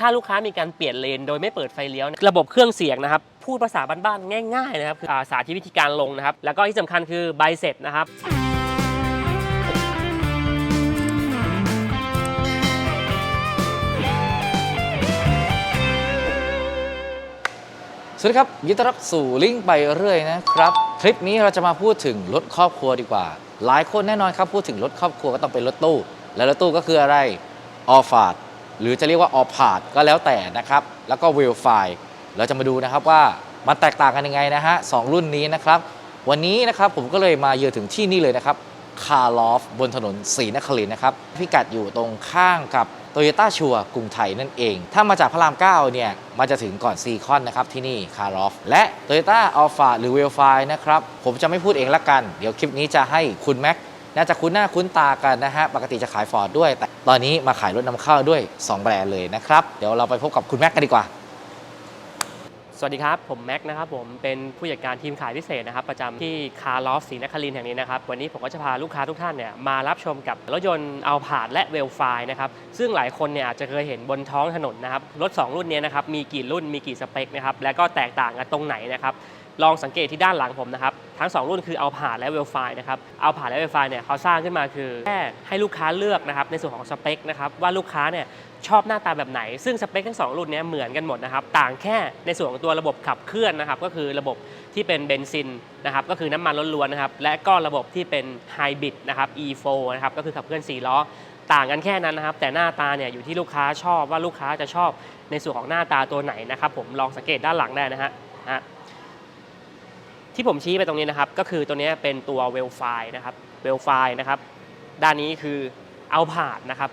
ถ้าลูกค้ามีการเปลี่ยนเลน โดยไม่เปิดไฟเลี้ยว ระบบเครื่องเสียงนะครับ พูดภาษาบ้านๆง่ายๆนะครับคืออ่าสาธิตวิธีการลงนะครับ แล้วก็ที่สำคัญคือใบเสร็จนะครับสวัสดีครับยินดีต้อนรับสู่ลิงก์ไปเรื่อยนะครับ คลิปนี้เราจะมาพูดถึงรถครอบครัวดีกว่า หลายคนแน่นอนครับพูดถึงรถครอบครัวก็ต้องเป็นรถตู้ และรถตู้ก็คืออะไรออฟาด หรือจะเรียกว่าออพาดก็แล้วแต่นะครับ แล้วก็เวลไฟเราจะมาดูนะครับว่ามันแตกต่างกันยังไงนะฮะสองรุ่นนี้นะครับ วันนี้นะครับผมก็เลยมาเยือนถึงที่นี่เลยนะครับคาร์ลอฟบนถนนศรีนครินนะครับพิกัดอยู่ตรงข้างกับโตโยต้าชัวกรุงไทยนั่นเอง ถ้ามาจากพระราม9เนี่ยมันจะถึงก่อนซีคอนนะครับที่นี่คาร์ลอฟและ t o y ยต้าอัลฟาหรือเวลไฟนะครับผมจะไม่พูดเองละกัน เดี๋ยวคลิปนี้จะให้คุณแม็ก น่าจะคุ้นหน้าคุ้นตากันนะฮะ ปกติจะขายฟอร์ดด้วย แต่ตอนนี้มาขายรถนำเข้าด้วย 2 แบรนด์เลยนะครับ เดี๋ยวเราไปพบกับคุณแม็กกันดีกว่า สวัสดีครับ ผมแม็กนะครับผมเป็นผู้จัดการทีมขายพิเศษนะครับ ประจำที่คาร์ลอฟศรีนครินแห่งนี้นะครับ วันนี้ผมก็จะพาลูกค้าทุกท่านเนี่ยมารับชมกับรถยนต์เอาผาดและเวลไฟนะครับ ซึ่งหลายคนเนี่ยอาจจะเคยเห็นบนท้องถนนนะครับ รถ 2 รุ่นเนี้นะครับ มีกี่รุ่น มีกี่สเปคนะครับ และก็แตกต่างกันตรงไหนนะครับ ลองสังเกตที่ด้านหลังผมนะครับทั้ง 2 รุ่นคือเอาผ่าและเวลไฟนะครับเอาผ่าและเวลไฟเนี่ยเขาสร้างขึ้นมาคือแค่ให้ลูกค้าเลือกนะครับในส่วนของสเปคนะครับว่าลูกค้าเนี่ยชอบหน้าตาแบบไหน ซึ่งสเปคทั้งสองรุ่นเนี้เหมือนกันหมดนะครับต่างแค่ในส่วนของตัวระบบขับเคลื่อนนะครับก็คือระบบที่เป็นเบนซินนะครับก็คือน้ำมันล้วนๆนะครับและก็ระบบที่เป็นไฮบริดนะครับ E4 นะครับก็คือขับเคลื่อน4ล้อต่างกันแค่นั้นนะครับ แต่หน้าตาเนี่ยอยู่ที่ลูกค้าชอบว่าลูกค้าจะชอบในส่วนของหน้าตาตัวไหนนะครับผมลองสังเกตด้านหลังได้นะฮะ ที่ผมชี้ไปตรงนี้นะครับ ก็คือตัวนี้เป็นตัวเวลไฟนะครับเวลไฟนะครับ ด้านนี้คือเอาผาดนะครับ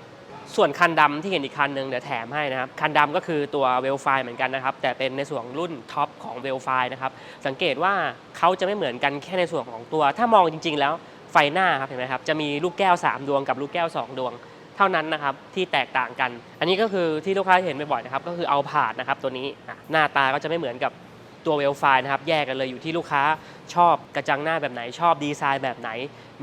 ส่วนคันดำที่เห็นอีกคันหนึ่งเดี๋ยวแถมให้นะครับ คันดำก็คือตัวเวลไฟเหมือนกันนะครับ แต่เป็นในส่วนรุ่นท็อปของเวลไฟนะครับ สังเกตว่าเขาจะไม่เหมือนกันแค่ในส่วนของตัว ถ้ามองจริง ๆ แล้วไฟหน้าครับเห็นไหมครับ จะมีลูกแก้ว 3 ดวงกับลูกแก้ว 2 ดวงเท่านั้นนะครับที่แตกต่างกัน อันนี้ก็คือที่ลูกค้าเห็นบ่อยๆนะครับ ก็คือเอาผาดนะครับตัวนี้หน้าตาก็จะไม่เหมือนกับ ตัวเวลไฟนะครับแยกกันเลยอยู่ที่ลูกค้าชอบกระจังหน้าแบบไหนชอบดีไซน์แบบไหน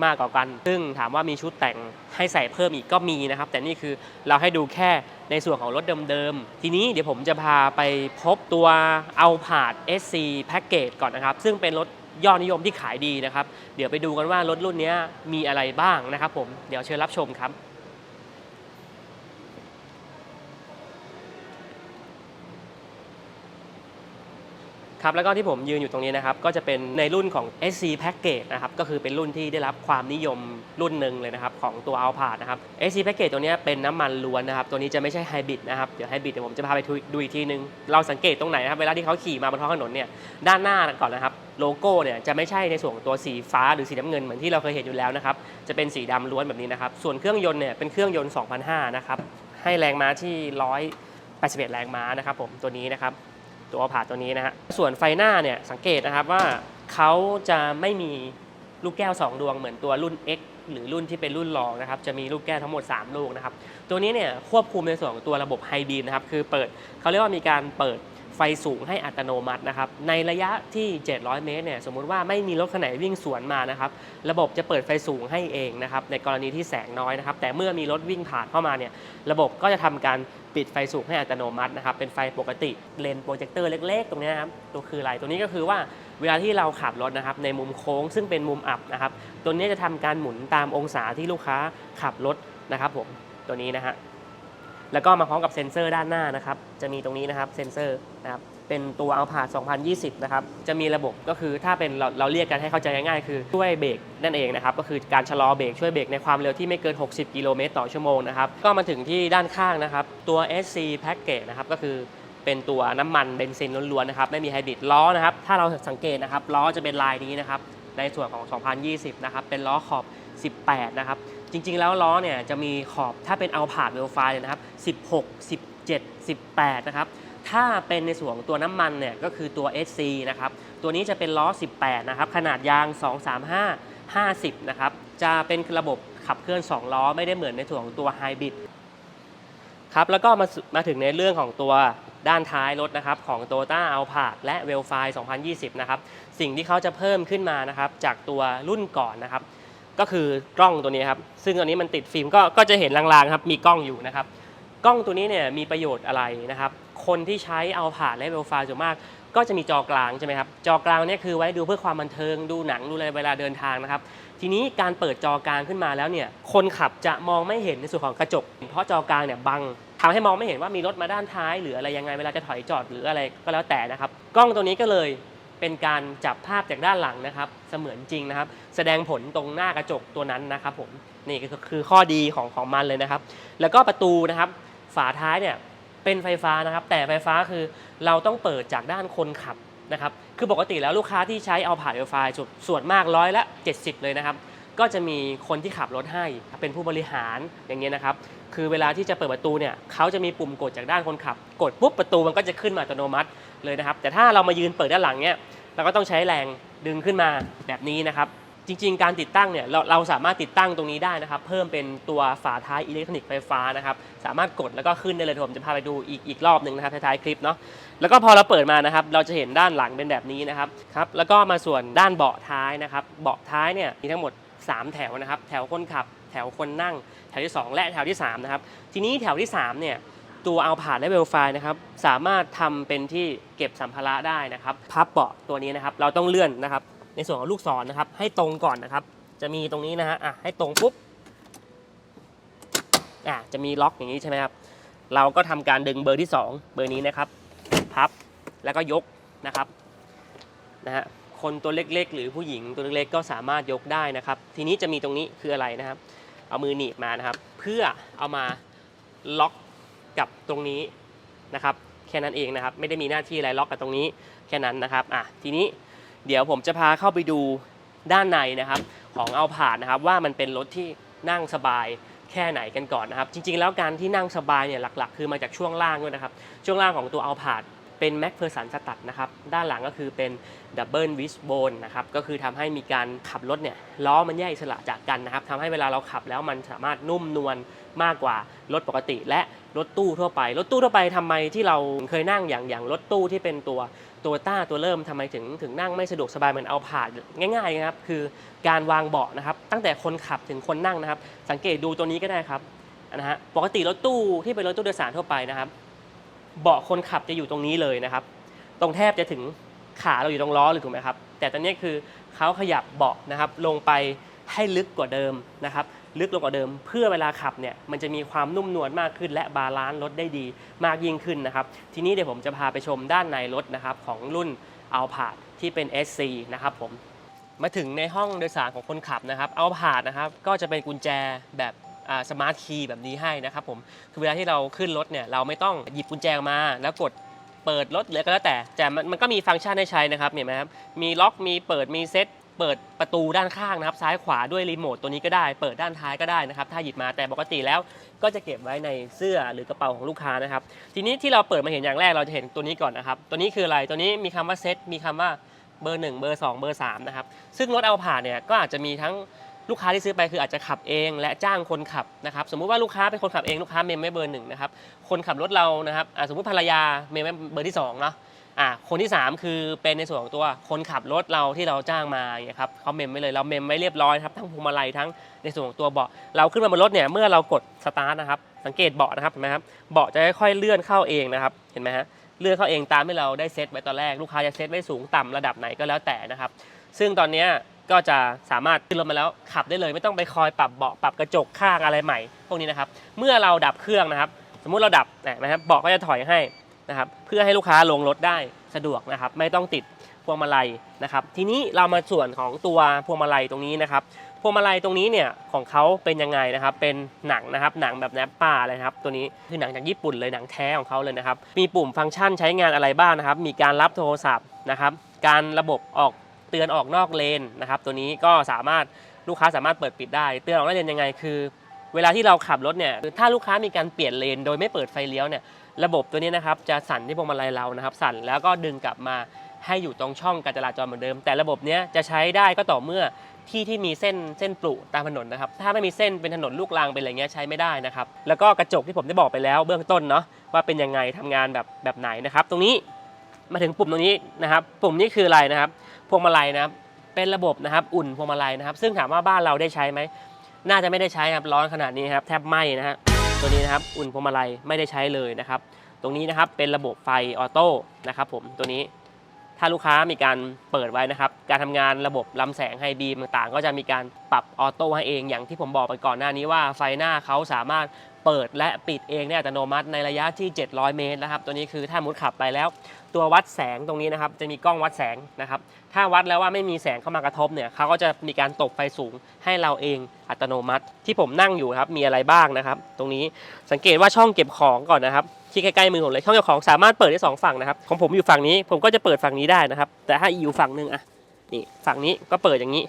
มากกว่ากัน ซึ่งถามว่ามีชุดแต่งให้ใส่เพิ่มอีกก็มีนะครับ แต่นี่คือเราให้ดูแค่ในส่วนของรถเดิมๆ ทีนี้เดี๋ยวผมจะพาไปพบตัวเอาผาด SC Package ก่อนนะครับ ซึ่งเป็นรถยอดนิยมที่ขายดีนะครับ เดี๋ยวไปดูกันว่ารถรุ่นนี้มีอะไรบ้างนะครับผมเดี๋ยวเชิญรับชมครับ ครับแล้วก็ที่ผมยืนอยู่ตรงนี้นะครับก็จะเป็นในรุ่นของ SC Package นะครับก็คือเป็นรุ่นที่ได้รับความนิยมรุ่นหนึ่งเลยนะครับของตัว a l p a นะครับ SC Package ตัวนี้เป็นน้ำมันล้วนนะครับตัวนี้จะไม่ใช่ไฮบริดนะครับเดี๋ยวไฮบริดเดี๋ยวผมจะพาไปดูอีกทีนึง เราสังเกตตรงไหนนะครับเวลาที่เขาขี่มาบนท้องถนนเนี่ยด้านหน้าก่อนนะครับโลโก้เนี่ยจะไม่ใช่ในส่วนตัวสีฟ้าหรือสีน้ำเงินเหมือนที่เราเคยเห็นอยู่แล้วนะครับจะเป็นสีดำล้วนแบบนี้นะครับส่วนเครื่องยนต์เนี่ยเป็นเครื่องยนต์2005นะครับให้แรงม้าที่181 แรงม้านะครับผมตัวนี้นะครับ ตัวผ่าตัวนี้นะฮะส่วนไฟหน้าเนี่ยสังเกตนะครับว่าเขาจะไม่มีลูกแก้ว 2 ดวงเหมือนตัวรุ่น X หรือรุ่นที่เป็นรุ่นรองนะครับจะมีลูกแก้วทั้งหมด 3 ลูกนะครับตัวนี้เนี่ยควบคุมในส่วนของตัวระบบไฮบีมนะครับคือเปิดเขาเรียกว่ามีการเปิด ไฟสูงให้อัตโนมัตินะครับ ในระยะที่ 700 เมตรเนี่ย สมมุติว่าไม่มีรถคันไหนวิ่งสวนมานะครับ ระบบจะเปิดไฟสูงให้เองนะครับ ในกรณีที่แสงน้อยนะครับ แต่เมื่อมีรถวิ่งผ่านเข้ามาเนี่ย ระบบก็จะทำการปิดไฟสูงให้อัตโนมัตินะครับ เป็นไฟปกติ เลนโปรเจคเตอร์เล็ก ๆ ตรงนี้นะครับ ตัวคืออะไร ตัวนี้ก็คือว่าเวลาที่เราขับรถนะครับ ในมุมโค้งซึ่งเป็นมุมอับนะครับ ตัวนี้จะทำการหมุนตามองศาที่ลูกค้าขับรถนะครับผม ตัวนี้นะฮะ แล้วก็มาพร้อมกับเซ็นเซอร์ด้านหน้านะครับ จะมีตรงนี้นะครับเซ็นเซอร์นะครับ เป็นตัวเอาผาด2020 นะครับ จะมีระบบก็คือถ้าเป็นเราเราเรียกกันให้เข้าใจง่ายๆ คือช่วยเบรกนั่นเองนะครับ ก็คือการชะลอเบรกช่วยเบรกในความเร็วที่ไม่เกิน 60 กิโลเมตรต่อชั่วโมงนะครับ ก็มาถึงที่ด้านข้างนะครับ ตัว SC Package นะครับ ก็คือเป็นตัวน้ำมันเบนซินล้วนๆนะครับ ไม่มีไฮบริดล้อนะครับ ถ้าเราสังเกตนะครับล้อจะเป็นลายนี้นะครับ ในส่วนของ 2020 นะครับ เป็นล้อขอบ 18 นะครับ จริงๆ แล้วล้อเนี่ยจะมีขอบถ้าเป็นเอาผาดเวลไฟเลยนะครับ 16 17 18 นะครับ ถ้าเป็นในส่วนตัวน้ำมันเนี่ยก็คือตัว SC นะครับ ตัวนี้จะเป็นล้อ 18 นะครับ ขนาดยาง 235 50 นะครับ จะเป็นระบบขับเคลื่อน 2 ล้อ ไม่ได้เหมือนในส่วนของตัวไฮบริดครับ แล้วก็มามาถึงในเรื่องของตัวด้านท้ายรถนะครับของ t o y o t a a l p a และ w e l f i 2020 นะครับ สิ่งที่เขาจะเพิ่มขึ้นมานะครับจากตัวรุ่นก่อนนะครับ ก็คือกล้องตัวนี้ครับ ซึ่งตัวนี้มันติดฟิล์มก็ก็จะเห็นลางๆครับ มีกล้องอยู่นะครับ กล้องตัวนี้เนี่ยมีประโยชน์อะไรนะครับ คนที่ใช้เอาผ่านและเวลฟล์ส่วนมาก ก็จะมีจอกลางใช่ไหมครับ จอกลางเนี่ยคือไว้ดูเพื่อความบันเทิง ดูหนัง ดูอะไรเวลาเดินทางนะครับ ทีนี้การเปิดจอกลางขึ้นมาแล้วเนี่ย คนขับจะมองไม่เห็นในส่วนของกระจก เพราะจอกลางเนี่ยบังทำให้มองไม่เห็นว่ามีรถมาด้านท้าย หรืออะไรยังไงเวลาจะถอยจอดหรืออะไรก็แล้วแต่นะครับ กล้องตัวนี้ก็เลย เป็นการจับภาพจากด้านหลังนะครับ เสมือนจริงนะครับ แสดงผลตรงหน้ากระจกตัวนั้นนะครับผมนี่ก็คือข้อดีของของมันเลยนะครับ แล้วก็ประตูนะครับ ฝาท้ายเนี่ยเป็นไฟฟ้านะครับ แต่ไฟฟ้าคือเราต้องเปิดจากด้านคนขับนะครับ คือปกติแล้วลูกค้าที่ใช้เอาผ่านไฟฟ้าส่วนมากร้อยละ 70 เลยนะครับ ก็จะมีคนที่ขับรถให้เป็นผู้บริหารอย่างเงี้ยนะครับ คือเวลาที่จะเปิดประตูเนี่ยเขาจะมีปุ่มกดจากด้านคนขับ กดปุ๊บประตูมันก็จะขึ้นมาอัตโนมัติ เลยนะครับ แต่ถ้าเรามายืนเปิดด้านหลังเนี่ยเราก็ต้องใช้แรงดึงขึ้นมาแบบนี้นะครับจริง ๆ การติดตั้งเนี่ยเราเราสามารถติดตั้งตรงนี้ได้นะครับ เพิ่มเป็นตัวฝาท้ายอิเล็กทรอนิกส์ไฟฟ้านะครับสามารถกดแล้วก็ขึ้นได้เลยผมจะพาไปดูอีกอีกรอบหนึ่งนะครับท้ายๆคลิปเนาะแล้วก็พอเราเปิดมานะครับ เราจะเห็นด้านหลังเป็นแบบนี้นะครับครับแล้วก็มาส่วนด้านเบาะท้ายนะครับ เบาะท้ายเนี่ยมีทั้งหมด 3 แถวนะครับ แถวคนขับ แถวคนนั่ง แถวที่ 2 และแถวที่3นะครับทีนี้แถวที่3เนี่ย ตัวเอาผ่านและเวลไฟนะครับสามารถทำเป็นที่เก็บสัมภาระได้นะครับ พับเบาะตัวนี้นะครับ เราต้องเลื่อนนะครับ ในส่วนของลูกศรนะครับ ให้ตรงก่อนนะครับ จะมีตรงนี้นะฮะอะให้ตรงปุ๊บอะจะมีล็อกอย่างนี้ใช่ไหมครับเราก็ทำการดึงเบอร์ที่ 2 เบอร์นี้นะครับ พับแล้วก็ยกนะครับนะฮะคนตัวเล็กๆ หรือผู้หญิงตัวเล็กๆ ก็สามารถยกได้นะครับ ทีนี้จะมีตรงนี้คืออะไรนะครับ เอามือหนีบมานะครับ เพื่อเอามาล็อก กับตรงนี้นะครับแค่นั้นเองนะครับ ไม่ได้มีหน้าที่อะไรล็อกกับตรงนี้แค่นั้นนะครับอะทีนี้เดี๋ยวผมจะพาเข้าไปดูด้านในนะครับ ของเอาผ่านนะครับ ว่ามันเป็นรถที่นั่งสบายแค่ไหนกันก่อนนะครับ จริงๆ แล้วการที่นั่งสบายเนี่ยหลักๆ คือมาจากช่วงล่างด้วยนะครับ ช่วงล่างของตัวเอาผ่าน เป็นแม็กเพอร์สันสตัดนะครับ ด้านหลังก็คือเป็นดับเบิลวิสโบนนะครับ ก็คือทำให้มีการขับรถเนี่ยล้อมันแยกอิสระจากกันนะครับทำให้เวลาเราขับแล้วมันสามารถนุ่มนวลมากกว่ารถปกติ และรถตู้ทั่วไป รถตู้ทั่วไปทำไมที่เราเคยนั่งอย่างอย่างรถตู้ที่เป็นตัวตัวต้าตัวเริ่มทำไมถึงถึงนั่งไม่สะดวกสบายเหมือนเอาผ่านง่ายๆนะครับ คือการวางเบาะนะครับ ตั้งแต่คนขับถึงคนนั่งนะครับ สังเกตดูตัวนี้ก็ได้ครับนะฮะปกติรถตู้ที่เป็นรถตู้โดยสารทั่วไปนะครับ เบาะคนขับจะอยู่ตรงนี้เลยนะครับ ตรงแทบจะถึงขาเราอยู่ตรงล้อเลยถูกไหมครับ แต่ตอนนี้คือเขาขยับเบาะนะครับ ลงไปให้ลึกกว่าเดิมนะครับ ลึกลงกว่าเดิม เพื่อเวลาขับเนี่ยมันจะมีความนุ่มนวลมากขึ้น และบาลานซ์รถได้ดีมากยิ่งขึ้นนะครับ ทีนี้เดี๋ยวผมจะพาไปชมด้านในรถนะครับของรุ่นเอาผาดที่เป็น SC นะครับผมมาถึงในห้องโดยสารของคนขับนะครับเอาผาดนะครับ ก็จะเป็นกุญแจแบบ สมาร์ทคีย์แบบนี้ให้นะครับผมคือเวลาที่เราขึ้นรถเนี่ยเราไม่ต้องหยิบกุญแจมาแล้วกดเปิดรถหรือก็แล้วแต่แต่มันมันก็มีฟังก์ชันให้ใช้นะครับเห็นไหมครับมีล็อกมีเปิดมีเซ็ตเปิดประตูด้านข้างนะครับซ้ายขวาด้วยรีโมทตัวนี้ก็ได้ เปิดด้านท้ายก็ได้นะครับถ้าหยิบมาแต่ปกติแล้วก็จะเก็บไว้ในเสื้อหรือกระเป๋าของลูกค้านะครับทีนี้ที่เราเปิดมาเห็นอย่างแรกเราจะเห็นตัวนี้ก่อนนะครับตัวนี้คืออะไรตัวนี้มีคำว่าเซ็ตมีคำว่าเบอร์1เบอร์2เบอร์3นะครับซึ่งรถเอาผ่านเนี่ยก็อาจจะมีทั้ง ลูกค้าที่ซื้อไปคืออาจจะขับเองและจ้างคนขับนะครับสมมุติว่าลูกค้าเป็นคนขับเองลูกค้าเมมไม่เบอร์หนึ่งนะครับคนขับรถเรานะครับสมมุติภรรยาเมมไว้เบอร์ที่สองเนาะอ่าคนที่ 3 คือเป็นในส่วนของตัวคนขับรถเราที่เราจ้างมาเงี้ยครับเขาเมมไว้เลยเราเมมไว้เรียบร้อยครับทั้งพวงมาลัยทั้งในส่วนของตัวเบาะเราขึ้นมาบนรถเนี่ยเมื่อเรากดสตาร์ทนะครับสังเกตเบาะนะครับเห็นไหมครับเบาะจะค่อยๆเลื่อนเข้าเองนะครับเห็นไหมฮะเลื่อนเข้าเองตามที่เราได้เซตไว้ตอนแรกลูกค้าจะเซตไว้สูงต่ำระดับไหนก็แล้วแต่นะครับซึ่งตอนนี้ ก็จะสามารถขึ้นรถมาแล้วขับได้เลย ไม่ต้องไปคอยปรับเบาะปรับกระจกข้างอะไรใหม่ พวกนี้นะครับ เมื่อเราดับเครื่องนะครับ สมมุติเราดับนะครับเบาะก็จะถอยให้นะครับเพื่อให้ลูกค้าลงรถได้สะดวกนะครับ ไม่ต้องติดพวงมาลัยนะครับ ทีนี้เรามาส่วนของตัวพวงมาลัยตรงนี้นะครับพวงมาลัยตรงนี้เนี่ยของเขาเป็นยังไงนะครับ เป็นหนังนะครับ หนังแบบแนปป้าเลยนะครับ ตัวนี้คือหนังจากญี่ปุ่นเลยหนังแท้ของเขาเลยนะครับ มีปุ่มฟังก์ชันใช้งานอะไรบ้างนะครับ มีการรับโทรศัพท์นะครับ การระบบออก เตือนออกนอกเลนนะครับ ตัวนี้ก็สามารถลูกค้าสามารถเปิดปิดได้ เตือนออกนอกเลนยังไงคือ เวลาที่เราขับรถเนี่ยถ้าลูกค้ามีการเปลี่ยนเลน โดยไม่เปิดไฟเลี้ยวเนี่ยระบบตัวนี้นะครับจะสั่นที่พวงมาลัยเรานะครับ สั่นแล้วก็ดึงกลับมาให้อยู่ตรงช่องการจราจรเหมือนเดิม แต่ระบบเนี้ยจะใช้ได้ก็ต่อเมื่อที่ที่มีเส้นเส้นปลุตามถนนนะครับ ถ้าไม่มีเส้นเป็นถนนลูกรังเป็นอะไรเงี้ยใช้ไม่ได้นะครับ แล้วก็กระจกที่ผมได้บอกไปแล้วเบื้องต้นเนาะว่าเป็นยังไงทำงานแบบแบบไหนนะครับ ตรงนี้ มาถึงปุ่มตรงนี้นะครับ ปุ่มนี้คืออะไรนะครับ พวงมาลัยนะครับ เป็นระบบนะครับ อุ่นพวงมาลัยนะครับ ซึ่งถามว่าบ้านเราได้ใช้ไหม น่าจะไม่ได้ใช้ครับ ร้อนขนาดนี้ครับ แทบไหม้นะฮะ ตัวนี้นะครับ อุ่นพวงมาลัยไม่ได้ใช้เลยนะครับ ตรงนี้นะครับ เป็นระบบไฟออโต้นะครับผม ตัวนี้ ถ้าลูกค้ามีการเปิดไว้นะครับ การทำงานระบบลำแสงไฮบีมต่างๆ ก็จะมีการปรับออโต้ให้เอง อย่างที่ผมบอกไปก่อนหน้านี้ว่าไฟหน้าเขาสามารถ เปิดและปิดเองได้อัตโนมัติในระยะที่ 700 เมตรนะครับ ตัวนี้คือถ้ามุดขับไปแล้ว ตัววัดแสงตรงนี้นะครับ จะมีกล้องวัดแสงนะครับ ถ้าวัดแล้วว่าไม่มีแสงเข้ามากระทบเนี่ยเขาก็จะมีการตกไฟสูงให้เราเองอัตโนมัติ ที่ผมนั่งอยู่ครับมีอะไรบ้างนะครับ ตรงนี้สังเกตว่าช่องเก็บของก่อนนะครับที่ใกล้ๆมือผมเลยช่องเก็บของสามารถเปิดได้สองฝั่งนะครับของผมอยู่ฝั่งนี้ผมก็จะเปิดฝั่งนี้ได้นะครับ แต่ถ้าอยู่ฝั่งหนึงอะนี่ฝั่งนี้ก็เปิดอย่างนี้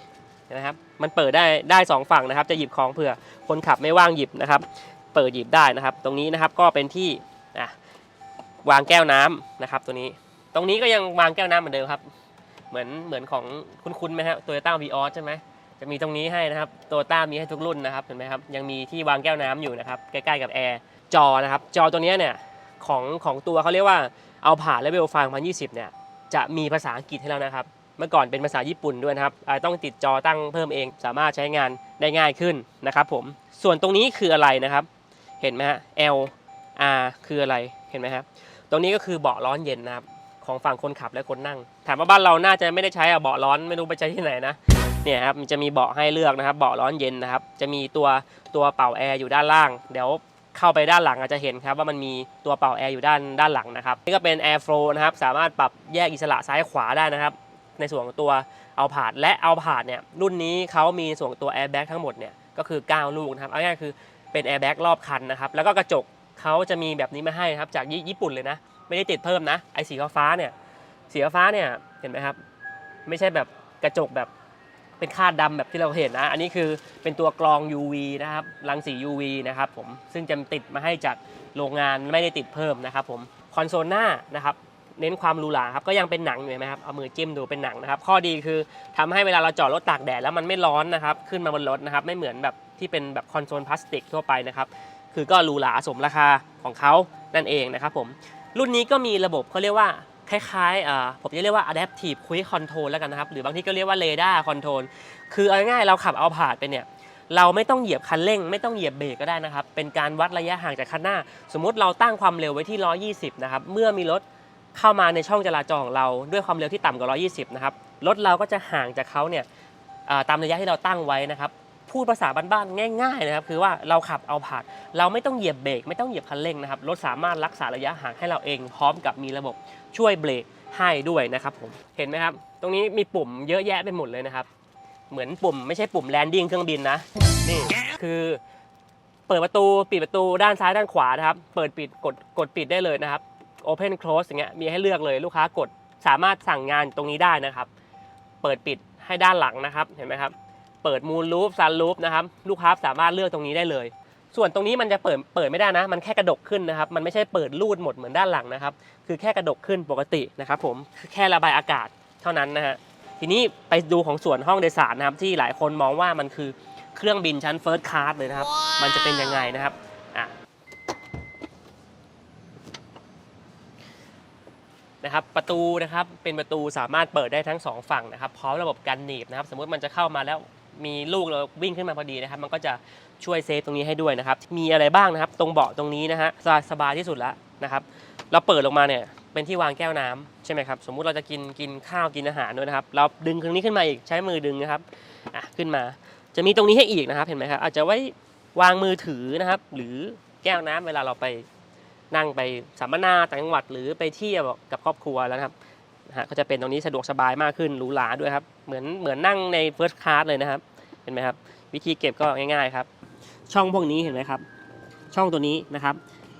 นะครับมันเปิดได้ได้สองฝั่งนะครับ จะหยิบของเผื่อคนขับไม่ว่างหยิบนะครับ เปิดหยิบได้นะครับ ตรงนี้นะครับก็เป็นที่วางแก้วน้ำนะครับ ตัวนี้ ตรงนี้ก็ยังวางแก้วน้ำเหมือนเดิมครับ เหมือนเหมือนของคุ้นๆไหมครับโตโยต้าวีออสใช่ไหมจะมีตรงนี้ให้นะครับโตโยต้ามีให้ทุกรุ่นนะครับเห็นไหมครับยังมีที่วางแก้วน้ำอยู่นะครับใกล้ๆกับแอร์จอนะครับ จอตัวนี้เนี่ยของของตัวเขาเรียกว่าเอาผ่านเลเวลฟังพันยี่สิบเนี่ยจะมีภาษาอังกฤษให้แล้วนะครับ เมื่อก่อนเป็นภาษาญี่ปุ่นด้วยนะครับต้องติดจอตั้งเพิ่มเอง สามารถใช้งานได้ง่ายขึ้นนะครับผมส่วนตรงนี้คืออะไรนะครับ เห็นไหมฮะ L R คืออะไรเห็นไหมครับตรงนี้ก็คือเบาะร้อนเย็นนะครับของฝั่งคนขับและคนนั่ง ถามว่าบ้านเราน่าจะไม่ได้ใช้อะเบาะร้อนไม่รู้ไปใช้ที่ไหนนะเนี่ยครับมันจะมีเบาะให้เลือกนะครับ เบาะร้อนเย็นนะครับ จะมีตัวตัวเป่าแอร์อยู่ด้านล่าง เดี๋ยวเข้าไปด้านหลังอาจจะเห็นครับว่ามันมีตัวเป่าแอร์อยู่ด้านด้านหลังนะครับนี่ก็เป็น Air Flow นะครับสามารถปรับแยกอิสระซ้ายขวาได้นะครับ ในส่วนของตัวเอาผาดและเอาผาดเนี่ยรุ่นนี้เขามีส่วนตัวแอร์แบ็กทั้งหมดเนี่ยก็คือ 9 ลูกนะครับเอาง่ายคือ เป็นแอร์แบ็กรอบคันนะครับ แล้วก็กระจกเขาจะมีแบบนี้มาให้นะครับ จากญี่ปุ่นเลยนะ ไม่ได้ติดเพิ่มนะ ไอ้สีฟ้าเนี่ย สีฟ้าเนี่ย เห็นไหมครับ ไม่ใช่แบบกระจกแบบเป็นคาดดำแบบที่เราเห็นนะ อันนี้คือเป็นตัวกรอง UV นะครับ รังสี UV นะครับผม ซึ่งจะติดมาให้จากโรงงานไม่ได้ติดเพิ่มนะครับผม คอนโซลหน้านะครับ เน้นความหรูหราครับก็ยังเป็นหนังอยู่เห็นไหมครับเอามือจิ้มดูเป็นหนังนะครับ ข้อดีคือทำให้เวลาเราจอดรถตากแดดแล้วมันไม่ร้อนนะครับขึ้นมาบนรถนะครับไม่เหมือนแบบที่เป็นแบบคอนโซลพลาสติกทั่วไปนะครับคือก็หรูหราสมราคาของเขานั่นเองนะครับผมรุ่นนี้ก็มีระบบเขาเรียกว่าคล้ายๆ ผมจะเรียกว่า adaptive cruise control แล้วกันนะครับ หรือบางที่ก็เรียกว่า radar control คือเอาง่ายๆเราขับเอาผ่านไปเนี่ย เราไม่ต้องเหยียบคันเร่ง ไม่ต้องเหยียบเบรกก็ได้นะครับ เป็นการวัดระยะห่างจากคันหน้า สมมติเราตั้งความเร็วไว้ที่ 120 นะครับ เมื่อมีรถ เข้ามาในช่องจราจรของเราด้วยความเร็วที่ต่ำกว่า 120 นะครับ รถเราก็จะห่างจากเขาเนี่ยตามระยะที่เราตั้งไว้นะครับ พูดภาษาบ้านๆง่าย ๆ นะครับ คือว่าเราขับเอาผานเราไม่ต้องเหยียบเบรกไม่ต้องเหยียบคันเร่งนะครับ รถสามารถรักษาระยะห่างให้เราเอง พร้อมกับมีระบบช่วยเบรกให้ด้วยนะครับผม เห็นไหมครับ ตรงนี้มีปุ่มเยอะแยะไปหมดเลยนะครับ เหมือนปุ่มไม่ใช่ปุ่มแลนดิ้งเครื่องบินนะ นี่คือเปิดประตูปิดประตูด้านซ้ายด้านขวานะครับ เปิดปิดกดกดปิดได้เลยนะครับ Open Close อย่างเงี้ยมีให้เลือกเลยลูกค้ากดสามารถสั่งงานตรงนี้ได้นะครับ เปิดปิดให้ด้านหลังนะครับเห็นไหมครับ เปิดมูลลูปซันลูปนะครับลูกค้าสามารถเลือกตรงนี้ได้เลย ส่วนตรงนี้มันจะเปิดเปิดไม่ได้นะ มันแค่กระดกขึ้นนะครับ มันไม่ใช่เปิดรูดหมดเหมือนด้านหลังนะครับ คือแค่กระดกขึ้นปกตินะครับผมแค่ระบายอากาศเท่านั้นนะฮะทีนี้ไปดูของส่วนห้องโดยสารนะครับที่หลายคนมองว่ามันคือเครื่องบินชั้นเฟิร์สคลาสเลยนะครับ มันจะเป็นยังไงนะครับอะ นะครับประตูนะครับเป็นประตูสามารถเปิดได้ทั้งสองฝั่งนะครับพร้อมระบบกันหนีบนะครับสมมติมันจะเข้ามาแล้วมีลูกเราวิ่งขึ้นมาพอดีนะครับมันก็จะช่วยเซฟตรงนี้ให้ด้วยนะครับมีอะไรบ้างนะครับตรงเบาะตรงนี้นะฮะสบายสบายที่สุดแล้วนะครับเราเปิดลงมาเนี่ยเป็นที่วางแก้วน้ำใช่ไหมครับสมมุติเราจะกินกินข้าวกินอาหารด้วยนะครับ เราดึงตรงนี้ขึ้นมาอีกใช้มือดึงนะครับอะขึ้นมา จะมีตรงนี้ให้อีกนะครับเห็นไหมครับอาจจะไว้วางมือถือนะครับ หรือแก้วน้ำเวลาเราไป นั่งไปสัมมนาต่างจังหวัดหรือไปเที่ยวกับครอบครัวแล้วนะครับฮะก็จะเป็นตรงนี้สะดวกสบายมากขึ้นหรูหราด้วยครับเหมือนเหมือนนั่งในเฟิร์สคลาสเลยนะครับ เห็นไหมครับ วิธีเก็บก็ง่ายๆครับ ช่องพวกนี้เห็นไหมครับ ช่องตัวนี้นะครับ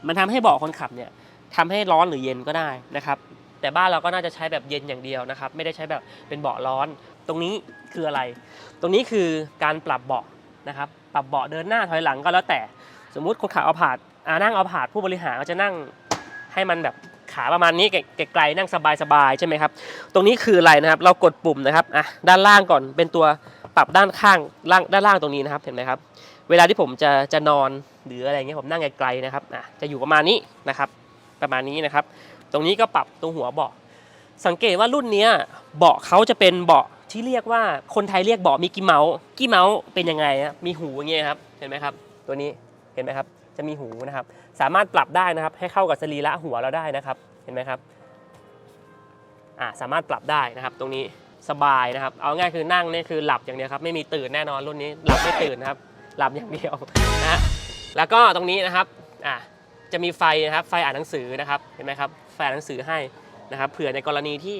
มันทำให้เบาะคนขับเนี่ยทำให้ร้อนหรือเย็นก็ได้นะครับ แต่บ้านเราก็น่าจะใช้แบบเย็นอย่างเดียวนะครับ ไม่ได้ใช้แบบเป็นเบาะร้อน ตรงนี้คืออะไร ตรงนี้คือการปรับเบาะนะครับ ปรับเบาะเดินหน้าถอยหลังก็แล้วแต่ สมมุติคนขับเอาผาด อ่านั่งเอาผาดผู้บริหารก็จะนั่งให้มันแบบขาประมาณนี้ไกลๆนั่งสบายๆใช่ไหมครับ ตรงนี้คืออะไรนะครับ เรากดปุ่มนะครับอะด้านล่างก่อนเป็นตัวปรับด้านข้างล่างด้านล่างตรงนี้นะครับเห็นไหมครับ เวลาที่ผมจะจะนอนหรืออะไรเงี้ยผมนั่งไกลๆนะครับอะจะอยู่ประมาณนี้นะครับ ประมาณนี้นะครับ ตรงนี้ก็ปรับตรงหัวเบาะสังเกตว่ารุ่นเนี้ยเบาะเขาจะเป็นเบาะที่เรียกว่าคนไทยเรียกเบาะมิกกี้เมาส์กี้เมาส์เป็นยังไงฮะมีหูอย่างเงี้ยครับเห็นไหมครับ ตัวนี้เห็นไหมครับ จะมีหูนะครับ สามารถปรับได้นะครับ ให้เข้ากับสรีระหัวเราได้นะครับ เห็นไหมครับอ่าสามารถปรับได้นะครับ ตรงนี้สบายนะครับ เอาง่ายคือนั่งนี่คือหลับอย่างเดียวครับ ไม่มีตื่นแน่นอนรุ่นนี้ หลับไม่ตื่นนะครับ หลับอย่างเดียวนะฮะแล้วก็ตรงนี้นะครับอ่าจะมีไฟนะครับ ไฟอ่านหนังสือนะครับ เห็นไหมครับ ไฟอ่านหนังสือให้นะครับ เผื่อในกรณีที่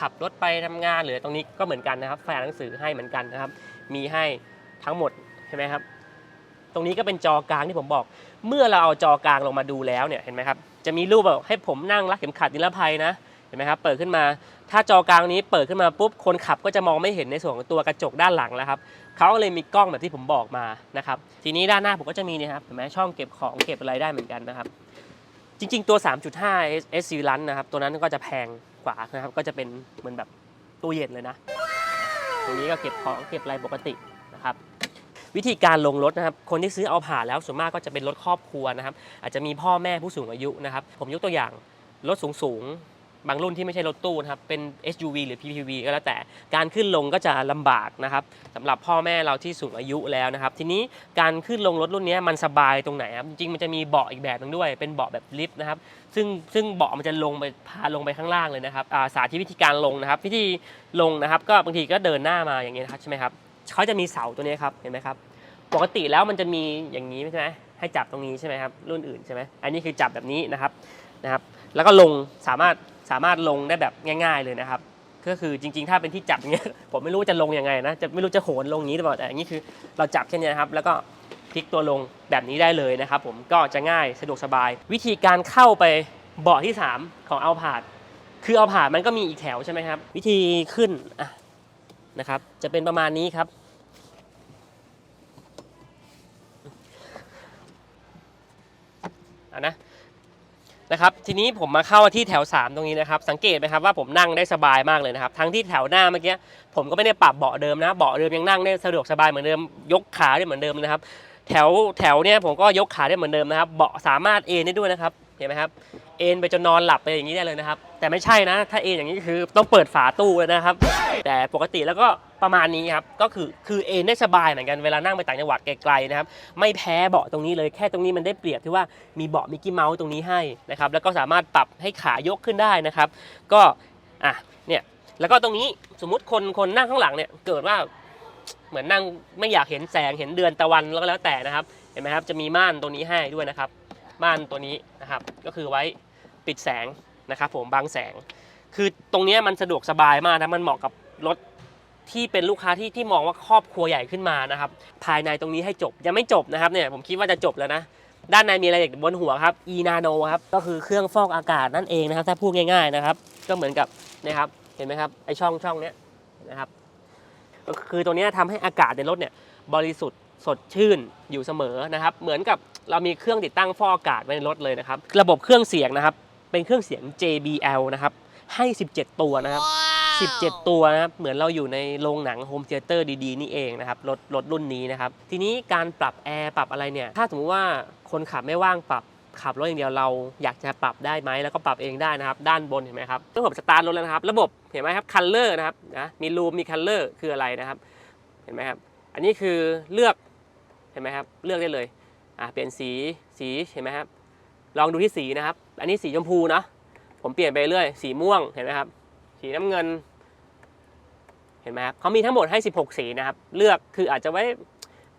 ขับรถไปทำงานหรือตรงนี้ก็เหมือนกันนะครับไฟอ่านหนังสือให้เหมือนกันนะครับ มีให้ทั้งหมดใช่ไหมครับ ตรงนี้ก็เป็นจอกลางที่ผมบอก เมื่อเราเอาจอกลางลงมาดูแล้วเนี่ยเห็นไหมครับจะมีรูปแบบให้ผมนั่งรักเข็มขัดนิรภัยนะเห็นไหมครับเปิดขึ้นมา ถ้าจอกลางนี้เปิดขึ้นมาปุ๊บคนขับก็จะมองไม่เห็นในส่วนของตัวกระจกด้านหลังแล้วครับเขาก็เลยมีกล้องแบบที่ผมบอกมานะครับทีนี้ด้านหน้าผมก็จะมีเนยครับเห็นไหมช่องเก็บของเก็บอะไรได้เหมือนกันนะครับจริง ๆ ตัว 3.5 S C ลันนะครับ ตัวนั้นก็จะแพงกว่านะครับ ก็จะเป็นเหมือนแบบตู้เย็นเลยนะ ตรงนี้ก็เก็บของเก็บอะไรปกตินะครับ วิธีการลงรถนะครับคนที่ซื้อเอาผ่านแล้วส่วนมากก็จะเป็นรถครอบครัวนะครับอาจจะมีพ่อแม่ผู้สูงอายุนะครับผมยกตัวอย่างรถสูงสูงๆบางรุ่นที่ไม่ใช่รถตู้นะครับ เป็น SUV หรือ PPV ก็แล้วแต่ การขึ้นลงก็จะลำบากนะครับสำหรับพ่อแม่เราที่สูงอายุแล้วนะครับ ทีนี้การขึ้นลงรถรุ่นนี้มันสบายตรงไหนครับ จริงๆ มันจะมีเบาะอีกแบบหนึงด้วย เป็นเบาะแบบลิฟต์นะครับ ซึ่งซึ่งเบาะมันจะลงไปพาลงไปข้างล่างเลยนะครับาสาธิตวิธีการลงนะครับ วิธีลงนะครับ ก็บางทีก็เดินหน้ามาอย่างนี้นะครับใช่ไหมครับ เขาจะมีเสาตัวนี้ครับเห็นไหมครับปกติแล้วมันจะมีอย่างนี้ใช่ไหมให้จับตรงนี้ใช่ไหมครับรุ่นอื่นใช่ไหมอันนี้คือจับแบบนี้นะครับนะครับ แล้วก็ลงสามารถสามารถลงได้แบบง่าย ๆเลยนะครับ ก็คือจริง ๆ ถ้าเป็นที่จับอย่างเงี้ยผมไม่รู้ว่าจะลงยังไงนะจะไม่รู้จะโหนลงอย่างนี้หรือเปล่าแต่อย่างนี้คือเราจับแค่นี้นะครับ แล้วก็พลิกตัวลงแบบนี้ได้เลยนะครับ ผมก็จะง่ายสะดวกสบาย วิธีการเข้าไปเบาะที่ 3 ของเอาผาดคือเอาผาดมันก็มีอีกแถวใช่ไหมครับ วิธีขึ้นนะครับ จะเป็นประมาณนี้ครับ อะ นะนะครับทีนี้ผมมาเข้าที่แถว 3 ตรงนี้นะครับสังเกตไหมครับว่าผมนั่งได้สบายมากเลยนะครับทั้งที่แถวหน้าเมื่อกี้ผมก็ไม่ได้ปรับเบาะเดิมนะเบาะเดิมยังนั่งได้สะดวกสบายเหมือนเดิมยกขาได้เหมือนเดิมนะครับ แถวแถวเนี้ยผมก็ยกขาได้เหมือนเดิมนะครับ เบาะสามารถเอนได้ด้วยนะครับ เห็นไหมครับเอนไปจนนอนหลับไปอย่างนี้ได้เลยนะครับ แต่ไม่ใช่นะ ถ้าเอนอย่างนี้คือต้องเปิดฝาตู้เลยนะครับ แต่ปกติแล้วก็ประมาณนี้ครับก็คือคือเอนได้สบายเหมือนกันเวลานั่งไปต่างจังหวัดไกลๆนะครับไม่แพ้เบาะตรงนี้เลยแค่ตรงนี้มันได้เปรียบที่ว่ามีเบาะมิกกี้เมาส์ตรงนี้ให้นะครับแล้วก็สามารถปรับให้ขายกขึ้นได้นะครับ ก็อะเนี่ยแล้วก็ตรงนี้สมมุติคนคนนั่งข้างหลังเนี่ยเกิดว่าเหมือนนั่งไม่อยากเห็นแสงเห็นเดือนตะวันแล้วก็แล้วแต่นะครับ เห็นไหมครับจะมีม่านตัวนี้ให้ด้วยนะครับ ม่านตัวนี้นะครับ ก็คือไว้ปิดแสงนะครับผมบังแสง คือตรงนี้มันสะดวกสบายมากนะมันเหมาะกับรถที่เป็นลูกค้าที่ที่มองว่าครอบครัวใหญ่ขึ้นมานะครับ ภายในตรงนี้ให้จบยังไม่จบนะครับเนี่ยผมคิดว่าจะจบแล้วนะด้านในมีอะไรอีกบนหัวครับ e nano ครับก็คือเครื่องฟอกอากาศนั่นเองนะครับ ถ้าพูดง่าย ๆนะครับ ก็เหมือนกับนะครับเห็นไหมครับไอช่องช่องเนี้ยนะครับ ก็คือตรงนี้ยทำให้อากาศในรถเนี่ยบริสุทธิ์ สดชื่นอยู่เสมอนะครับ เหมือนกับเรามีเครื่องติดตั้งฟอกอากาศไว้ในรถเลยนะครับ ระบบเครื่องเสียงนะครับ เป็นเครื่องเสียง JBL นะครับ ให้ 17 ตัวนะครับ 17 ตัวนะครับ เหมือนเราอยู่ในโรงหนังโฮมเ t เตอร์ดีๆ นี่เองนะครับ รถรถรุ่นนี้นะครับ ทีนี้การปรับแอร์ปรับอะไรเนี่ย ถ้าสมมติว่าคนขับไม่ว่างปรับขับรถอย่างเดียวเราอยากจะปรับได้ไหมแล้วก็ปรับเองได้นะครับ ด้านบนเห็นไหมครับเมื่อผมสตาร์ทรถแล้วนะครับ ระบบเห็นไหมครับคัลเลอร์นะครับนะมีรูมมีคัลเลอร์คืออะไรนะครับ เห็นไหมครับ อันนี้คือเลือก เห็นไหมครับเลือกได้เลยอะเปลี่ยนสีสีเห็นไหมครับลองดูที่สีนะครับ อันนี้สีชมพูเนาะผมเปลี่ยนไปเรื่อยสีม่วงเห็นไหมครับ สีน้ำเงิน เห็นไหมครับเขามีทั้งหมดให้ 16 สีนะครับ เลือกคืออาจจะไว้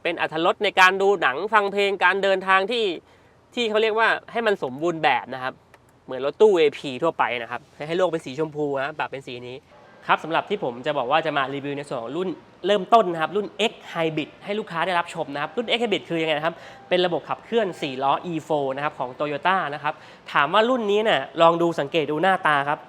เป็นอัธรสในการดูหนังฟังเพลงการเดินทางที่ที่เขาเรียกว่าให้มันสมบูรณ์แบบนะครับ เหมือนรถตู้ AP ทั่วไปนะครับ ให้ให้โลกเป็นสีชมพูนะปรับเป็นสีนี้ครับสำหรับที่ผมจะบอกว่าจะมารีวิวในส่วนของรุ่น เริ่มต้นนะครับรุ่น X Hybrid ให้ลูกค้าได้รับชมนะครับรุ่น X Hybrid คือยังไงนะครับเป็นระบบขับเคลื่อน 4 ล้อ E4 นะครับของ Toyota นะครับถามว่ารุ่นนี้เนี่ยลองดูสังเกตดูหน้าตาครับ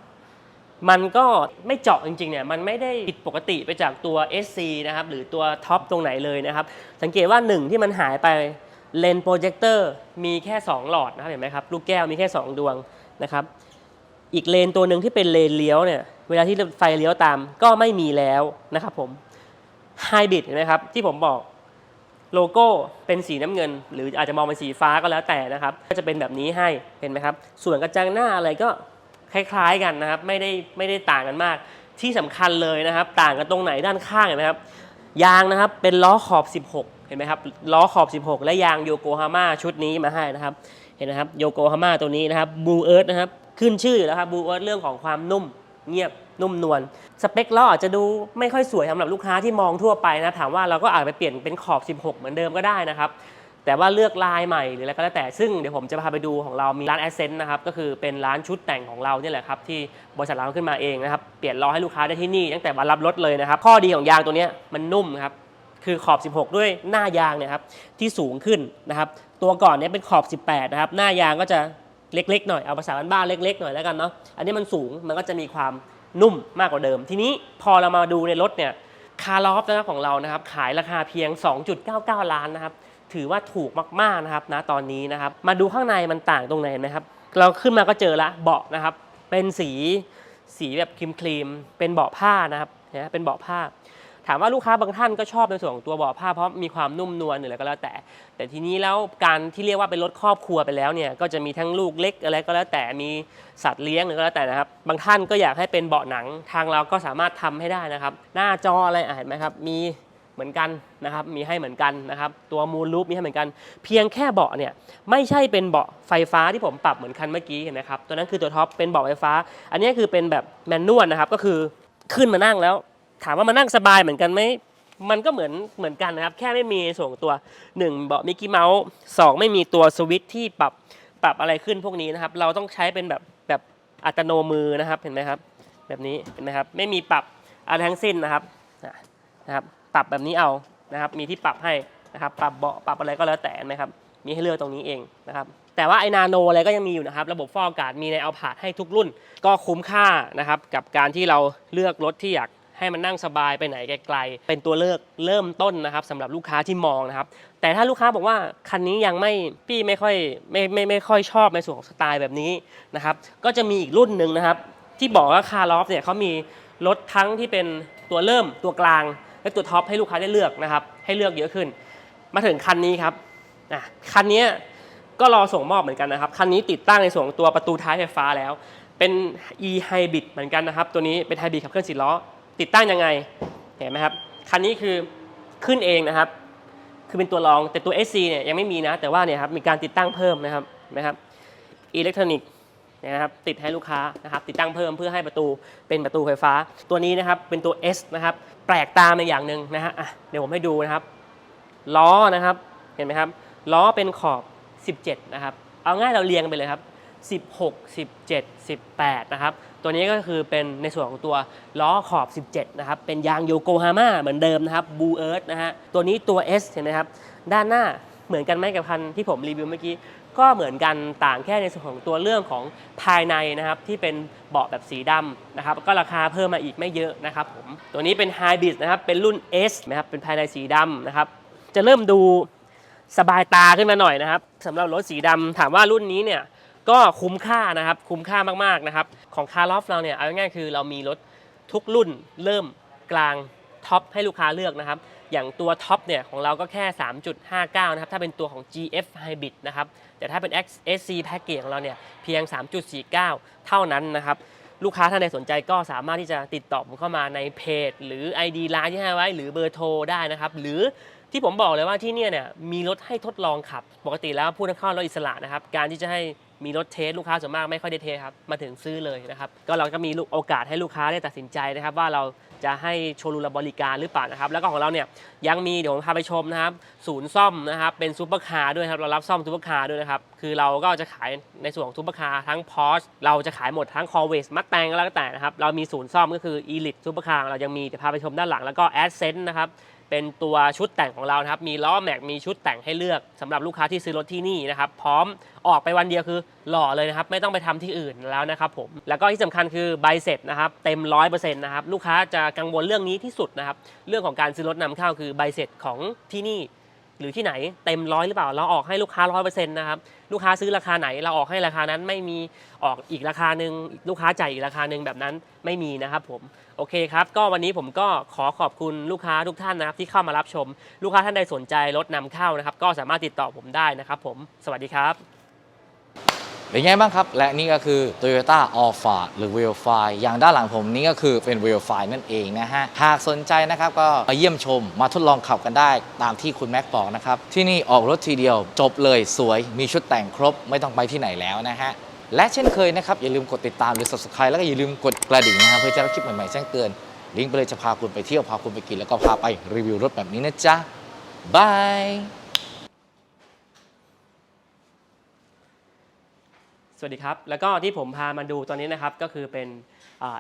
มันก็ไม่เจาะจริงๆเนี่ยมันไม่ได้ผิดปกติไปจากตัว SC นะครับหรือตัวท็อปตรงไหนเลยนะครับสังเกตว่าหนึ่งที่มันหายไปเลนโปรเจคเตอร์มีแค่ 2 หลอดนะครับเห็นไหมครับลูกแก้วมีแค่ 2 ดวงนะครับอีกเลนตัวหนึ่งที่เป็นเลนเลี้ยวเนี่ยเวลาที่ไฟเลี้ยวตามก็ไม่มีแล้วนะครับผม ไฮบริดเห็นไหมครับที่ผมบอกโลโก้เป็นสีน้ำเงิน หรืออาจจะมองเป็นสีฟ้าก็แล้วแต่นะครับ ก็จะเป็นแบบนี้ให้เห็นไหมครับ ส่วนกระจังหน้าอะไรก็คล้ายๆกันนะครับ ไม่ได้ไม่ได้ต่างกันมาก ที่สำคัญเลยนะครับ ต่างกันตรงไหนด้านข้างเห็นไหมครับยางนะครับเป็นล้อขอบ 16 เห็นไหมครับล้อขอบ 16 และยางโยโกฮาม่าชุดนี้มาให้นะครับ เห็นนะครับโยโกฮาม่าตัวนี้นะครับบูเอิร์ธนะครับขึ้นชื่ออยู่แล้วครับบูเอิร์ธเรื่องของความนุ่มเงียบ นุ่มนวลสเปคล้ออาจจะดูไม่ค่อยสวยสำหรับลูกค้าที่มองทั่วไปนะถามว่าเราก็อาจไปเปลี่ยนเป็นขอบ 16 เหมือนเดิมก็ได้นะครับแต่ว่าเลือกลายใหม่หรืออะไรก็แล้วแต่ซึ่งเดี๋ยวผมจะพาไปดูของเรามีร้านแอสเซนต์นะครับก็คือเป็นร้านชุดแต่งของเราเนี่ยแหละครับที่บริษัทเราขึ้นมาเองนะครับเปลี่ยนล้อให้ลูกค้าได้ที่นี่ตั้งแต่วันรับรถเลยนะครับข้อดีของยางตัวนี้มันนุ่มครับคือขอบ 16 ด้วยหน้ายางเนี่ยครับที่สูงขึ้นนะครับตัวก่อนเนี่ยเป็นขอบ 18 นะครับหน้ายางก็จะเล็กๆหน่อยเอาภาษาบ้านๆเล็กๆหน่อยแล้วกันเนาะอันนี้มันสูงมันก็จะมีความ นุ่มมากกว่าเดิม ทีนี้พอเรามาดูในรถเนี่ยคาร์ลอฟนะครับของเรานะครับขายราคาเพียง 2.99 ล้านนะครับถือว่าถูกมากๆนะครับนะตอนนี้นะครับมาดูข้างในมันต่างตรงไหนเห็นไหมครับเราขึ้นมาก็เจอละเบาะนะครับเป็นสีสีแบบครีมครีมเป็นเบาะผ้านะครับนะเป็นเบาะผ้า ถามว่าลูกค้าบางท่านก็ชอบในส่วนของตัวเบาะผ้าเพราะมีความนุ่มนวลหรืออะไรก็แล้วแต่ แต่ทีนี้แล้วการที่เรียกว่าเป็นรถครอบครัวไปแล้วเนี่ยก็จะมีทั้งลูกเล็กอะไรก็แล้วแต่มีสัตว์เลี้ยงหรือก็แล้วแต่นะครับ บางท่านก็อยากให้เป็นเบาะหนังทางเราก็สามารถทำให้ได้นะครับ หน้าจออะไรเห็นไหมครับมีเหมือนกันนะครับ มีให้เหมือนกันนะครับ ตัวมูลลูปมีให้เหมือนกัน เพียงแค่เบาะเนี่ยไม่ใช่เป็นเบาะไฟฟ้าที่ผมปรับเหมือนคันเมื่อกี้เห็นไหมครับ ตัวนั้นคือตัวท็อปเป็นเบาะไฟฟ้า อันนี้คือเป็นแบบแมนนวลนะครับ ก็คือขึ้นมานั่งแล้ว ถามว่ามานั่งสบายเหมือนกันไหมมันก็เหมือนเหมือนกันนะครับ แค่ไม่มีส่วนตัว 1 เบาะมิกกี้เมาส์สไม่มีตัวสวิตช์ที่ปรับปรับอะไรขึ้นพวกนี้นะครับ เราต้องใช้เป็นแบบแบบอัตโนมือนะครับเห็นไหมครับ แบบนี้เห็นไหมครับไม่มีปรับอะไรทั้งสิ้นนะครับนะนะครับ ปรับแบบนี้เอานะครับ มีที่ปรับให้นะครับปรับเบาะปรับอะไรก็แล้วแต่นะครับ มีให้เลือกตรงนี้เองนะครับแต่ว่าไอนาโนอะไรก็ยังมีอยู่นะครับ ระบบฟอกอากาศมีในเอาผาดให้ทุกรุ่น ก็คุ้มค่านะครับ กับการที่เราเลือกรถที่อยาก ให้มันนั่งสบายไปไหนไกลๆ เป็นตัวเลือกเริ่มต้นนะครับสำหรับลูกค้าที่มองนะครับ แต่ถ้าลูกค้าบอกว่าคันนี้ยังไม่พี่ไม่ค่อยไม่ไม่ไม่ค่อยชอบในส่วนของสไตล์แบบนี้นะครับ ก็จะมีอีกรุ่นหนึ่งนะครับ ที่บอกว่าคาร์ลอฟเนี่ยเขามีรถทั้งที่เป็นตัวเริ่มตัวกลาง และตัวท็อปให้ลูกค้าได้เลือกนะครับ ให้เลือกเยอะขึ้น มาถึงคันนี้ครับอะคันนี้ก็รอส่งมอบเหมือนกันนะครับ คันนี้ติดตั้งในส่วนของตัวประตูท้ายไฟฟ้าแล้ว เป็น e hybrid เหมือนกันนะครับ ตัวนี้เป็นไฮบริดขับเคลื่อนสี่ล้อ ติดตั้งยังไงเห็นไหมครับคันนี้คือขึ้นเองนะครับ คือเป็นตัวรองแต่ตัว SC เนี่ยยังไม่มีนะ แต่ว่าเนี่ยครับมีการติดตั้งเพิ่มนะครับเห็นไหมครับอิเล็กทรอนิกส์นะครับติดให้ลูกค้านะครับติดตั้งเพิ่มเพื่อให้ประตูเป็นประตูไฟฟ้า ตัวนี้นะครับเป็นตัว S นะครับแปลกตาในอย่างหนึ่งนะฮะอะเดี๋ยวผมให้ดูนะครับ ล้อนะครับเห็นไหมครับ ล้อเป็นขอบ 17 นะครับ เอาง่ายเราเรียงไปเลยครับ 16 17 18 นะครับ ตัวนี้ก็คือเป็นในส่วนของตัวล้อขอบ 17 นะครับ เป็นยางโยโกฮาม่าเหมือนเดิมนะครับบูเอิร์ธนะฮะ ตัวนี้ตัว S เห็นไหมครับ ด้านหน้าเหมือนกันไหมกับคันที่ผมรีวิวเมื่อกี้ ก็เหมือนกันต่างแค่ในส่วนของตัวเรื่องของภายในนะครับ ที่เป็นเบาะแบบสีดำนะครับ ก็ราคาเพิ่มมาอีกไม่เยอะนะครับผม ตัวนี้เป็นไฮบริดนะครับ เป็นรุ่น S นะครับ เป็นภายในสีดำนะครับ จะเริ่มดูสบายตาขึ้นมาหน่อยนะครับสำหรับรถสีดำถามว่ารุ่นนี้เนี่ยก็คุ้มค่านะครับ คุ้มค่ามากๆนะครับ ของคาร์ลอฟเราเนี่ยเอาง่ายๆคือเรามีรถทุกรุ่นเริ่มกลางท็อปให้ลูกค้าเลือกนะครับ อย่างตัวท็อปเนี่ยของเราก็แค่ 3.59 นะครับ ถ้าเป็นตัวของ GF Hybrid นะครับ แต่ถ้าเป็น X S C Package ของเราเนี่ยเพียง 3.49 เท่านั้นนะครับ ลูกค้าท่านใดสนใจก็สามารถที่จะติดต่อผมเข้ามาในเพจ หรือ ID ร้านที่ให้ไว้ หรือเบอร์โทรได้นะครับ หรือที่ผมบอกเลยว่าที่เนี่ยเนี่ยมีรถให้ทดลองขับ ปกติแล้วผู้นำเข้ารถอิสระนะครับ การที่จะให้ มีรถเทสลูกค้าส่วนมากไม่ค่อยได้เทสครับมาถึงซื้อเลยนะครับก็เราก็มีโอกาสให้ลูกค้าได้ตัดสินใจนะครับ ว่าเราจะให้โชว์รูมเราบริการหรือเปล่านะครับ แล้วก็ของเราเนี่ยยังมีเดี๋ยวผมพาไปชมนะครับ ศูนย์ซ่อมนะครับเป็นซูเปอร์คาร์ด้วยครับเรารับซ่อมซูเปอร์คาร์ด้วยนะครับคือเราก็จะขายในส่วนของซูเปอร์คาร์ทั้ง Porsche เราจะขายหมดทั้ง Corvette Mustang ก็แล้วแต่นะครับเรามีศูนย์ซ่อมก็คือ Elite Supercar เรายังมีเดี๋ยวพาไปชมด้านหลังแล้วก็ Ascent นะครับ เป็นตัวชุดแต่งของเรานะครับ มีล้อแม็ก มีชุดแต่งให้เลือกสำหรับลูกค้าที่ซื้อรถที่นี่นะครับ พร้อมออกไปวันเดียวคือหล่อเลยนะครับ ไม่ต้องไปทำที่อื่นแล้วนะครับผม แล้วก็ที่สำคัญคือใบเสร็จนะครับเต็มร้อยเปอร์เซ็นต์นะครับ ลูกค้าจะกังวลเรื่องนี้ที่สุดนะครับ เรื่องของการซื้อรถนำเข้าคือใบเสร็จของที่นี่ หรือที่ไหนเต็มร้อยหรือเปล่า เราออกให้ลูกค้าร้อยเปอร์เซ็นต์นะครับ ลูกค้าซื้อราคาไหนเราออกให้ราคานั้นไม่มีออกอีกราคาหนึ่งลูกค้าจ่ายอีกราคาหนึ่งแบบนั้นไม่มีนะครับผม โอเคครับ ก็วันนี้ผมก็ขอขอบคุณลูกค้าทุกท่านนะครับที่เข้ามารับชม ลูกค้าท่านใดสนใจรถนำเข้านะครับ ก็สามารถติดต่อผมได้นะครับผม สวัสดีครับ เป็นไงบ้างครับ และนี่ก็คือ Toyota Alpha หรือ w e l f i อย่างด้านหลังผมนี่ก็คือเป็น w e l f i นั่นเองนะฮะ หากสนใจนะครับก็มาเยี่ยมชมมาทดลองขับกันได้ตามที่คุณแม็กบอกนะครับ ที่นี่ออกรถทีเดียวจบเลยสวยมีชุดแต่งครบไม่ต้องไปที่ไหนแล้วนะฮะ และเช่นเคยนะครับ อย่าลืมกดติดตามหรือ subscribe แล้วก็อย่าลืมกดกระดิ่งนะครับเพื่อจะรับคลิปใหม่ๆแจ้งเตือน ลิงก์ไปเลยจะพาคุณไปเที่ยวพาคุณไปกิน แล้วก็พาไปรีวิวรถแบบนี้นะจ๊ะบายสวัสดีครับ แล้วก็ที่ผมพามาดูตอนนี้นะครับก็คือเป็น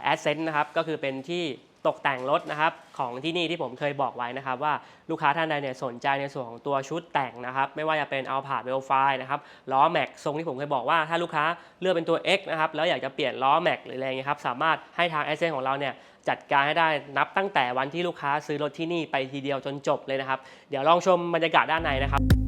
แอสเซนต์นะครับก็คือเป็นที่ ตกแต่งรถนะครับของที่นี่ที่ผมเคยบอกไว้นะครับ ว่าลูกค้าท่านใดเนี่ยสนใจในส่วนของตัวชุดแต่งนะครับ ไม่ว่าจะเป็นเอาผาดเวลไฟนะครับล้อแม็กทรงที่ผมเคยบอกว่าถ้าลูกค้าเลือกเป็นตัว X นะครับแล้วอยากจะเปลี่ยนล้อแม็กหรืออะไรเงี้ยครับสามารถให้ทางแอเซนของเราเนี่ยจัดการให้ได้นับตั้งแต่วันที่ลูกค้าซื้อรถที่นี่ไปทีเดียวจนจบเลยนะครับ เดี๋ยวลองชมบรรยากาศด้านในนะครับ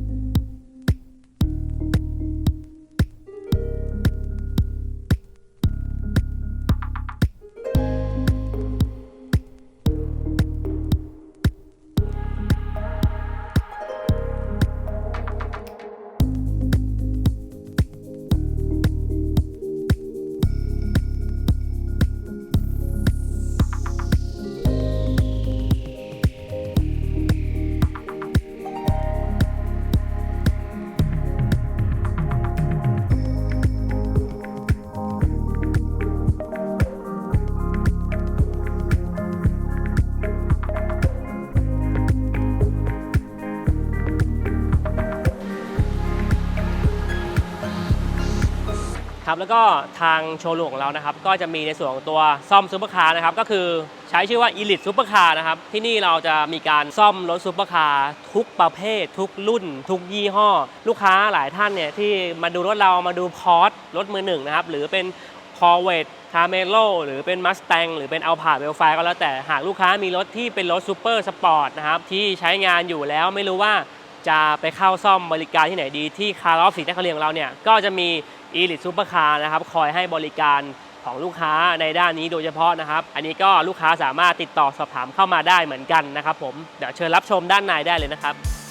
ครับแล้วก็ทางโชว์รูมของเรานะครับก็จะมีในส่วนของตัวซ่อมซูเปอร์คาร์นะครับก็คือใช้ชื่อว่า Elite Super Car นะครับที่นี่เราจะมีการซ่อมรถซูเปอร์คาร์ทุกประเภท ทุกรุ่น ทุกยี่ห้อ ลูกค้าหลายท่านเนี่ยที่มาดูรถเรามาดูพอร์ตรถมือหนึ่งนะครับหรือเป็นคอเวตคาเมโลหรือเป็นมัส t ต n หรือเป็นเอาผาเวลไฟก็แล้วแต่หากลูกค้ามีรถที่เป็นรถซูเปอร์สปอร์ตนะครับที่ใช้งานอยู่แล้วไม่รู้ว่า จะไปเข้าซ่อมบริการที่ไหนดีที่คาร์ลอฟสีนครินทร์ของเราเนี่ยก็จะมีอีลิทซูเปอร์คาร์นะครับคอยให้บริการของลูกค้าในด้านนี้โดยเฉพาะนะครับ อันนี้ก็ลูกค้าสามารถติดต่อสอบถามเข้ามาได้เหมือนกันนะครับผมเดี๋ยวเชิญรับชมด้านในได้เลยนะครับ